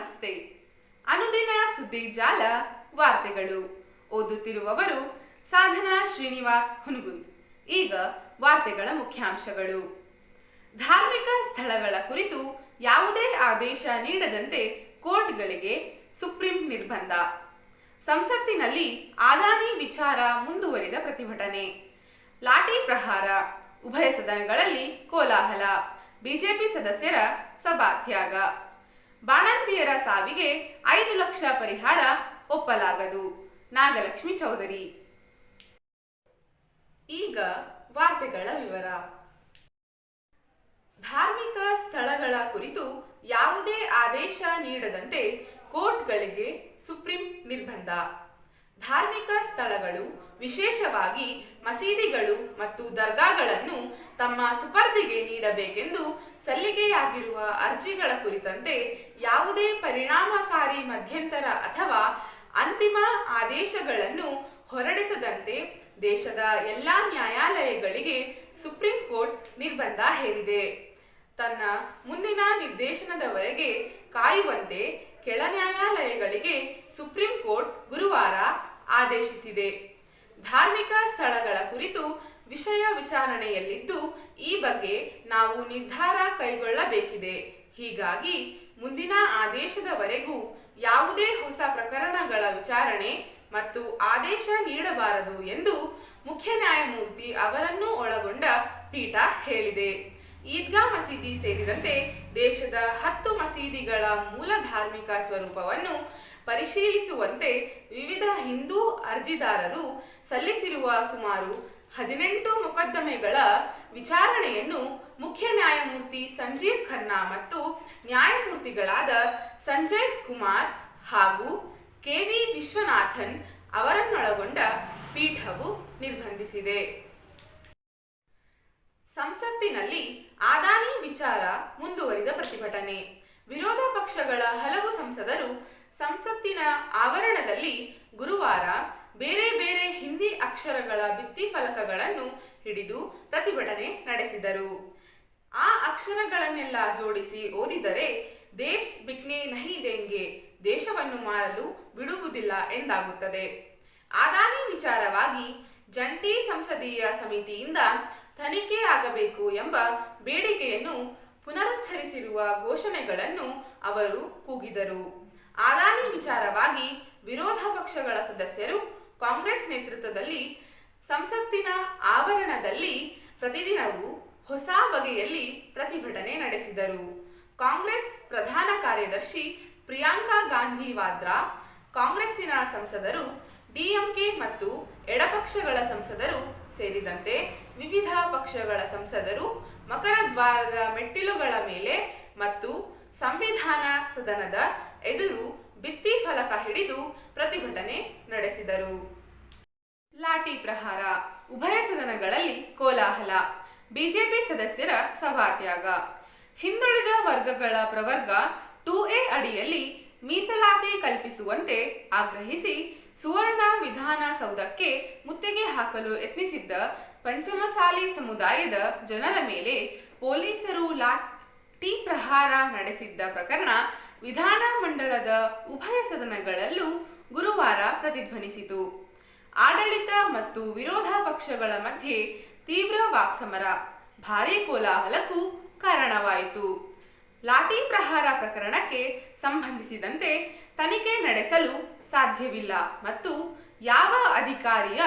ನಮಸ್ತೆ. ಅನುದಿನ ಸುದ್ದಿ ಜಾಲ ವಾರ್ತೆಗಳು. ಓದುತ್ತಿರುವವರು ಸಾಧನಾ ಶ್ರೀನಿವಾಸ್ ಹುನಗುಂದ್. ಈಗ ವಾರ್ತೆಗಳ ಮುಖ್ಯಾಂಶಗಳು. ಧಾರ್ಮಿಕ ಸ್ಥಳಗಳ ಕುರಿತು ಯಾವುದೇ ಆದೇಶ ನೀಡದಂತೆ ಕೋರ್ಟ್ಗಳಿಗೆ ಸುಪ್ರೀಂ ನಿರ್ಬಂಧ. ಸಂಸತ್ತಿನಲ್ಲಿ ಆದಾನಿ ವಿಚಾರ ಮುಂದುವರಿದ ಪ್ರತಿಭಟನೆ. ಲಾಠಿ ಪ್ರಹಾರ. ಉಭಯ ಸದನಗಳಲ್ಲಿ ಕೋಲಾಹಲ. ಬಿಜೆಪಿ ಸದಸ್ಯರ ಸಭಾತ್ಯಾಗ. ಬಾಣಂತಿಯರ ಸಾವಿಗೆ ಐದು ಲಕ್ಷ ಪರಿಹಾರ ಒಪ್ಪಲಾಗದು. ನಾಗಲಕ್ಷ್ಮಿ ಚೌಧರಿ. ಈಗ ವಾರ್ತೆಗಳ ವಿವರ. ಧಾರ್ಮಿಕ ಸ್ಥಳಗಳ ಕುರಿತು ಯಾವುದೇ ಆದೇಶ ನೀಡದಂತೆ ಕೋರ್ಟ್ಗಳಿಗೆ ಸುಪ್ರೀಂ ನಿರ್ಬಂಧ. ಧಾರ್ಮಿಕ ಸ್ಥಳಗಳು ವಿಶೇಷವಾಗಿ ಮಸೀದಿಗಳು ಮತ್ತು ದರ್ಗಾಗಳನ್ನು ತಮ್ಮ ಸುಪರ್ದಿಗೆ ನೀಡಬೇಕೆಂದು ಸಲ್ಲಿಕೆಯಾಗಿರುವ ಅರ್ಜಿಗಳ ಕುರಿತಂತೆ ಯಾವುದೇ ಪರಿಣಾಮಕಾರಿ ಮಧ್ಯಂತರ ಅಥವಾ ಅಂತಿಮ ಆದೇಶಗಳನ್ನು ಹೊರಡಿಸದಂತೆ ದೇಶದ ಎಲ್ಲಾ ನ್ಯಾಯಾಲಯಗಳಿಗೆ ಸುಪ್ರೀಂ ಕೋರ್ಟ್ ನಿರ್ಬಂಧ ಹೇರಿದೆ. ತನ್ನ ಮುಂದಿನ ನಿರ್ದೇಶನದವರೆಗೆ ಕಾಯುವಂತೆ ಕೆಳ ನ್ಯಾಯಾಲಯಗಳಿಗೆ ಸುಪ್ರೀಂ ಕೋರ್ಟ್ ಗುರುವಾರ ಆದೇಶಿಸಿದೆ. ಧಾರ್ಮಿಕ ಸ್ಥಳಗಳ ಕುರಿತು ವಿಷಯ ವಿಚಾರಣೆಯಲ್ಲಿದ್ದು, ಈ ಬಗ್ಗೆ ನಾವು ನಿರ್ಧಾರ ಕೈಗೊಳ್ಳಬೇಕಿದೆ. ಹೀಗಾಗಿ ಮುಂದಿನ ಆದೇಶದವರೆಗೂ ಯಾವುದೇ ಹೊಸ ಪ್ರಕರಣಗಳ ವಿಚಾರಣೆ ಮತ್ತು ಆದೇಶ ನೀಡಬಾರದು ಎಂದು ಮುಖ್ಯ ನ್ಯಾಯಮೂರ್ತಿ ಅವರನ್ನು ಒಳಗೊಂಡ ಪೀಠ ಹೇಳಿದೆ. ಈದ್ಗಾ ಮಸೀದಿ ಸೇರಿದಂತೆ ದೇಶದ ಹತ್ತು ಮಸೀದಿಗಳ ಮೂಲ ಧಾರ್ಮಿಕ ಸ್ವರೂಪವನ್ನು ಪರಿಶೀಲಿಸುವಂತೆ ವಿವಿಧ ಹಿಂದೂ ಅರ್ಜಿದಾರರು ಸಲ್ಲಿಸಿರುವ ಸುಮಾರು ಹದಿನೆಂಟು ಮೊಕದ್ದಮೆಗಳ ವಿಚಾರಣೆಯನ್ನು ಮುಖ್ಯ ನ್ಯಾಯಮೂರ್ತಿ ಸಂಜೀವ್ ಖನ್ನಾ ಮತ್ತು ನ್ಯಾಯಮೂರ್ತಿಗಳಾದ ಸಂಜಯ್ ಕುಮಾರ್ ಹಾಗೂ ಕೆವಿ ವಿಶ್ವನಾಥನ್ ಅವರನ್ನೊಳಗೊಂಡ ಪೀಠವು ನಿರ್ಬಂಧಿಸಿದೆ. ಸಂಸತ್ತಿನಲ್ಲಿ ಆದಾನಿ ವಿಚಾರ ಮುಂದುವರಿದ ಪ್ರತಿಭಟನೆ. ವಿರೋಧ ಪಕ್ಷಗಳ ಹಲವು ಸಂಸದರು ಸಂಸತ್ತಿನ ಆವರಣದಲ್ಲಿ ಗುರುವಾರ ಬೇರೆ ಬೇರೆ ಹಿಂದಿ ಅಕ್ಷರಗಳ ಭಿತ್ತಿಫಲಕಗಳನ್ನು ಹಿಡಿದು ಪ್ರತಿಭಟನೆ ನಡೆಸಿದರು. ಆ ಅಕ್ಷರಗಳನ್ನೆಲ್ಲ ಜೋಡಿಸಿ ಓದಿದರೆ ದೇಶ್ ಬಿಕ್ನೆ ನಹಿ ದೇಂಗೆ, ದೇಶವನ್ನು ಮಾರಲು ಬಿಡುವುದಿಲ್ಲ ಎಂದಾಗುತ್ತದೆ. ಆದಾನಿ ವಿಚಾರವಾಗಿ ಜಂಟಿ ಸಂಸದೀಯ ಸಮಿತಿಯಿಂದ ತನಿಖೆ ಆಗಬೇಕು ಎಂಬ ಬೇಡಿಕೆಯನ್ನು ಪುನರುಚ್ಚರಿಸಿರುವ ಘೋಷಣೆಗಳನ್ನು ಅವರು ಕೂಗಿದರು. ಆದಾನಿ ವಿಚಾರವಾಗಿ ವಿರೋಧ ಪಕ್ಷಗಳ ಸದಸ್ಯರು ಕಾಂಗ್ರೆಸ್ ನೇತೃತ್ವದಲ್ಲಿ ಸಂಸತ್ತಿನ ಆವರಣದಲ್ಲಿ ಪ್ರತಿದಿನವೂ ಹೊಸ ಬಗೆಯಲ್ಲಿ ಪ್ರತಿಭಟನೆ ನಡೆಸಿದರು. ಕಾಂಗ್ರೆಸ್ ಪ್ರಧಾನ ಕಾರ್ಯದರ್ಶಿ ಪ್ರಿಯಾಂಕಾ ಗಾಂಧಿ ವಾದ್ರಾ, ಕಾಂಗ್ರೆಸ್ಸಿನ ಸಂಸದರು ಡಿಎಂಕೆ ಮತ್ತು ಎಡಪಕ್ಷಗಳ ಸಂಸದರು ಸೇರಿದಂತೆ ವಿವಿಧ ಪಕ್ಷಗಳ ಸಂಸದರು ಮಕರ ದ್ವಾರದ ಮೆಟ್ಟಿಲುಗಳ ಮೇಲೆ ಮತ್ತು ಸಂವಿಧಾನ ಸದನದ ಎದುರು ಭಿತ್ತಿ ಫಲಕ ಹಿಡಿದು ಪ್ರತಿಭಟನೆ ನಡೆಸಿದರು. ಲಾಠಿ ಪ್ರಹಾರ, ಉಭಯ ಸದನಗಳಲ್ಲಿ ಕೋಲಾಹಲ. ಬಿಜೆಪಿ ಸದಸ್ಯರ ಸಭಾತ್ಯಾಗ. ಹಿಂದುಳಿದ ವರ್ಗಗಳ ಪ್ರವರ್ಗ ಟೂ ಎ ಅಡಿಯಲ್ಲಿ ಮೀಸಲಾತಿ ಕಲ್ಪಿಸುವಂತೆ ಆಗ್ರಹಿಸಿ ಸುವರ್ಣ ವಿಧಾನಸೌಧಕ್ಕೆ ಮುತ್ತಿಗೆ ಹಾಕಲು ಯತ್ನಿಸಿದ್ದ ಪಂಚಮಸಾಲಿ ಸಮುದಾಯದ ಜನರ ಮೇಲೆ ಪೊಲೀಸರು ಲಾಠಿ ಪ್ರಹಾರ ನಡೆಸಿದ್ದ ಪ್ರಕರಣ ವಿಧಾನ ವಿಧಾನಮಂಡಲದ ಉಭಯ ಸದನಗಳಲ್ಲೂ ಗುರುವಾರ ಪ್ರತಿಧ್ವನಿಸಿತು. ಆಡಳಿತ ಮತ್ತು ವಿರೋಧ ಪಕ್ಷಗಳ ಮಧ್ಯೆ ತೀವ್ರ ವಾಕ್ಸಮರ, ಭಾರೀ ಕೋಲಾಹಲಕ್ಕೂ ಕಾರಣವಾಯಿತು. ಲಾಠಿ ಪ್ರಹಾರ ಪ್ರಕರಣಕ್ಕೆ ಸಂಬಂಧಿಸಿದಂತೆ ತನಿಖೆ ನಡೆಸಲು ಸಾಧ್ಯವಿಲ್ಲ ಮತ್ತು ಯಾವ ಅಧಿಕಾರಿಯ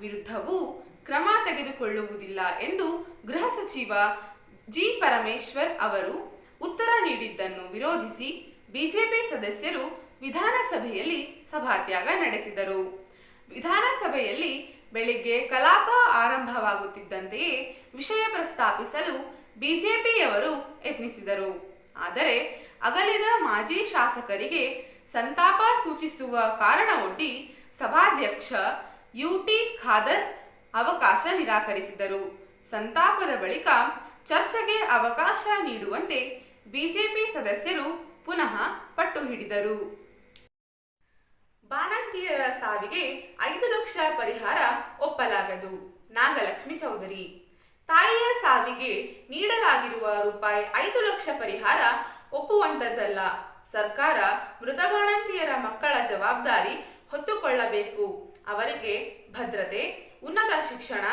ವಿರುದ್ಧವೂ ಕ್ರಮ ತೆಗೆದುಕೊಳ್ಳುವುದಿಲ್ಲ ಎಂದು ಗೃಹ ಸಚಿವ ಜಿ ಪರಮೇಶ್ವರ್ ಅವರು ಉತ್ತರ ನೀಡಿದ್ದನ್ನು ವಿರೋಧಿಸಿ ಬಿಜೆಪಿ ಸದಸ್ಯರು ವಿಧಾನಸಭೆಯಲ್ಲಿ ಸಭಾತ್ಯಾಗ ನಡೆಸಿದರು. ವಿಧಾನಸಭೆಯಲ್ಲಿ ಬೆಳಿಗ್ಗೆ ಕಲಾಪ ಆರಂಭವಾಗುತ್ತಿದ್ದಂತೆಯೇ ವಿಷಯ ಪ್ರಸ್ತಾಪಿಸಲು ಬಿಜೆಪಿಯವರು ಯತ್ನಿಸಿದರು. ಆದರೆ ಅಗಲಿದ ಮಾಜಿ ಶಾಸಕರಿಗೆ ಸಂತಾಪ ಸೂಚಿಸುವ ಕಾರಣವೊಡ್ಡಿ ಸಭಾಧ್ಯಕ್ಷ ಯುಟಿ ಖಾದರ್ ಅವಕಾಶ ನಿರಾಕರಿಸಿದರು. ಸಂತಾಪದ ಬಳಿಕ ಚರ್ಚೆಗೆ ಅವಕಾಶ ನೀಡುವಂತೆ ಬಿಜೆಪಿ ಸದಸ್ಯರು ಪುನಃ ಪಟ್ಟು ಹಿಡಿದರು. ಬಾಣಂತಿಯರ ಸಾವಿಗೆ ಐದು ಲಕ್ಷ ಪರಿಹಾರ ಒಪ್ಪಲಾಗದು. ನಾಗಲಕ್ಷ್ಮಿ ಚೌಧರಿ. ತಾಯಿಯ ಸಾವಿಗೆ ನೀಡಲಾಗಿರುವ ರೂಪಾಯಿ ಐದು ಲಕ್ಷ ಪರಿಹಾರ ಒಪ್ಪುವಂತದ್ದಲ್ಲ. ಸರ್ಕಾರ ಮೃತ ಬಾಣಂತಿಯರ ಮಕ್ಕಳ ಜವಾಬ್ದಾರಿ ಹೊತ್ತುಕೊಳ್ಳಬೇಕು. ಅವರಿಗೆ ಭದ್ರತೆ ಉನ್ನತ ಶಿಕ್ಷಣ,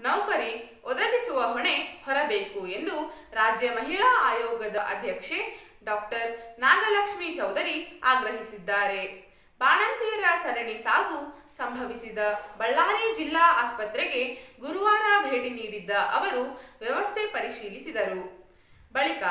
ನೌಕರಿ ಒದಗಿಸುವ ಹೊಣೆ ಹೊರಬೇಕು ಎಂದು ರಾಜ್ಯ ಮಹಿಳಾ ಆಯೋಗದ ಅಧ್ಯಕ್ಷೆ ಡಾಕ್ಟರ್ ನಾಗಲಕ್ಷ್ಮಿ ಚೌಧರಿ ಆಗ್ರಹಿಸಿದ್ದಾರೆ. ಬಾಣಂತಿಯರ ಸರಣಿ ಸಾವು ಸಂಭವಿಸಿದ ಬಳ್ಳಾರಿ ಜಿಲ್ಲಾ ಆಸ್ಪತ್ರೆಗೆ ಗುರುವಾರ ಭೇಟಿ ನೀಡಿದ್ದ ಅವರು ವ್ಯವಸ್ಥೆ ಪರಿಶೀಲಿಸಿದರು. ಬಳಿಕ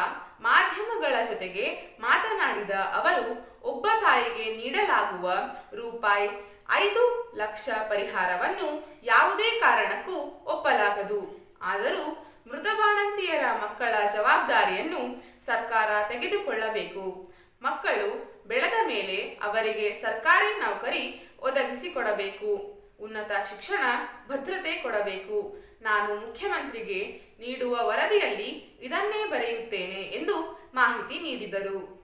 ಮಾಧ್ಯಮಗಳ ಜೊತೆಗೆ ಮಾತನಾಡಿದ ಅವರು, ಒಬ್ಬ ತಾಯಿಗೆ ನೀಡಲಾಗುವ ರೂಪಾಯಿ ಐದು ಲಕ್ಷ ಪರಿಹಾರವನ್ನು ಯಾವುದೇ ಕಾರಣಕ್ಕೂ ಒಪ್ಪಲಾಗದು. ಆದರೂ ಮೃತ ಬಾಣಂತಿಯರ ಮಕ್ಕಳ ಜವಾಬ್ದಾರಿಯನ್ನು ಸರ್ಕಾರ ತೆಗೆದುಕೊಳ್ಳಬೇಕು. ಮಕ್ಕಳು ಬೆಳೆದ ಮೇಲೆ ಅವರಿಗೆ ಸರ್ಕಾರಿ ನೌಕರಿ ಒದಗಿಸಿಕೊಡಬೇಕು. ಉನ್ನತ ಶಿಕ್ಷಣ ಭದ್ರತೆ ಕೊಡಬೇಕು. ನಾನು ಮುಖ್ಯಮಂತ್ರಿಗೆ ನೀಡುವ ವರದಿಯಲ್ಲಿ ಇದನ್ನೇ ಬರೆಯುತ್ತೇನೆ ಎಂದು ಮಾಹಿತಿ ನೀಡಿದರು.